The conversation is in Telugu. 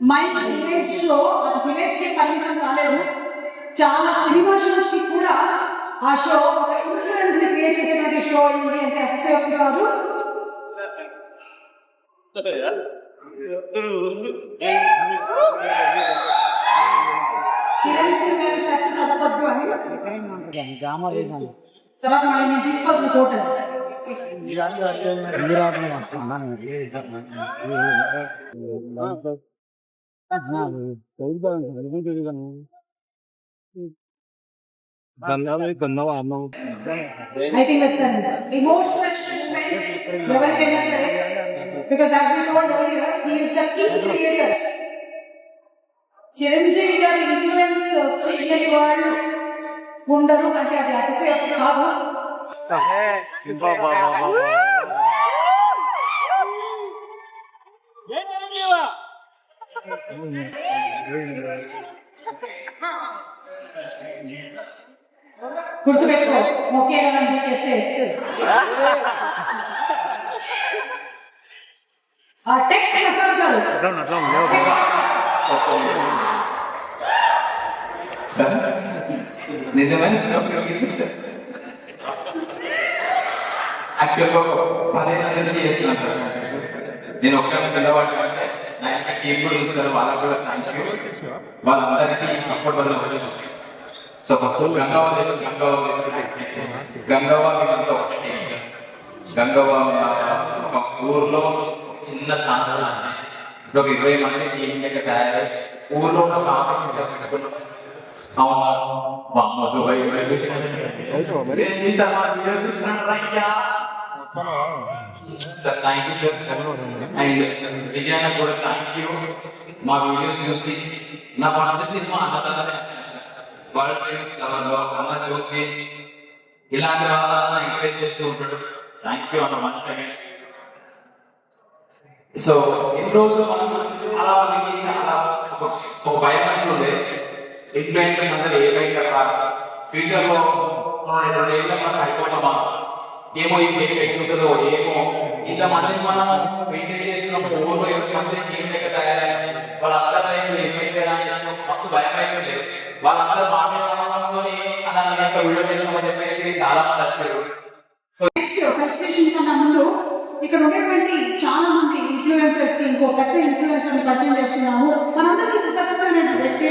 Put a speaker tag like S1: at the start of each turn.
S1: మై విలేజ్ షో అది విలేజ్కి పరిమితం కాలేదు. చాలా సినిమా షోస్కి కూడా ఆ షో ఒక ఇన్ఫ్లుయెన్స్ని క్రియేట్ చేసినటువంటి షో అయింది అంటే అతిశయోక్తి కాదు తర్వాత మళ్ళీ నేను తీసుకోవాల్సిన కోట I think that's an emotional moment ఎవరికైనా సరే because as we told earlier he is the king creator Chiranjeevi గారి ఇన్ఫ్లుయెన్స్ చేయని వాళ్ళు ఉండరు అంటే అది అతిశయోక్తి కాదు గుర్తుపెట్టుకో ఓకే చేస్తే
S2: నిజమైన పదిహేను నుంచి చేస్తున్నాను సార్. నేను ఒక్కరిని పిల్లవాడు టీం కూడా ఉంది సార్ వాళ్ళకి కూడా థ్యాంక్ యూ వాళ్ళందరికీ సపోర్ట్ వల్ల సో ఫస్ట్ గంగావతి గంగావతి గంగావతి అంతా ఒకటి. గంగావతి ఒక ఊర్లో చిన్న ప్రాంతం ఇప్పుడు ఒక ఇరవై మంది టీం లెక్క తయారై ఊర్లో ఉన్న అవును సార్. మా అమ్మ దుబాయ్ కూడా చూసినట్టు. Sir thank you sir and విజయాన్న కూడా థ్యాంక్ యూ మా వీడియో చూసి నా ఫస్ట్ సినిమా అన్నదాన్ని వరల్డ్ ఫేమస్ కవర్లో అన్న చూసి ఇలాంటి వాళ్ళ ఎంకరేజ్ చేస్తూ ఉంటాడు. థ్యాంక్ యూ అన్న వన్స్ అగైన్ సో ఇన్ని రోజులు మనం చాలా మందికి చాలా ఒక- భయం అంటూ ఉండే ఇన్ఫ్లుయెన్సర్స్ అందరూ ఏమైతే ఫ్యూచర్లో రెండు ఏళ్ళ మనం అయిపోతామా? ఏమో ఈ ఏం ఎక్కుతుందో ఏమో. ఇంత మందిని మనం మెయింటైన్ చేస్తున్నప్పుడు ఊళ్ళో ఎవరి మంది టీం దగ్గర తయారయ్యారు వాళ్ళందరూ ఎఫెక్ట్ మస్తు వాళ్ళందరూ అలా యొక్క వీడియో చెప్పేసి చాలా మంది వచ్చారు.
S1: నెక్స్ట్ ఫస్ట్ స్టేషన్ కన్నా ముందు ఇక్కడ ఉండేటువంటి చాలా మంది ఇన్ఫ్లుయెన్సర్స్కి ఇంకో పెద్ద ఇన్ఫ్లుయెన్సర్ని పరిచయం చేస్తున్నాము. మనందరికీ సుపరిచితమైనటువంటి వ్యక్తి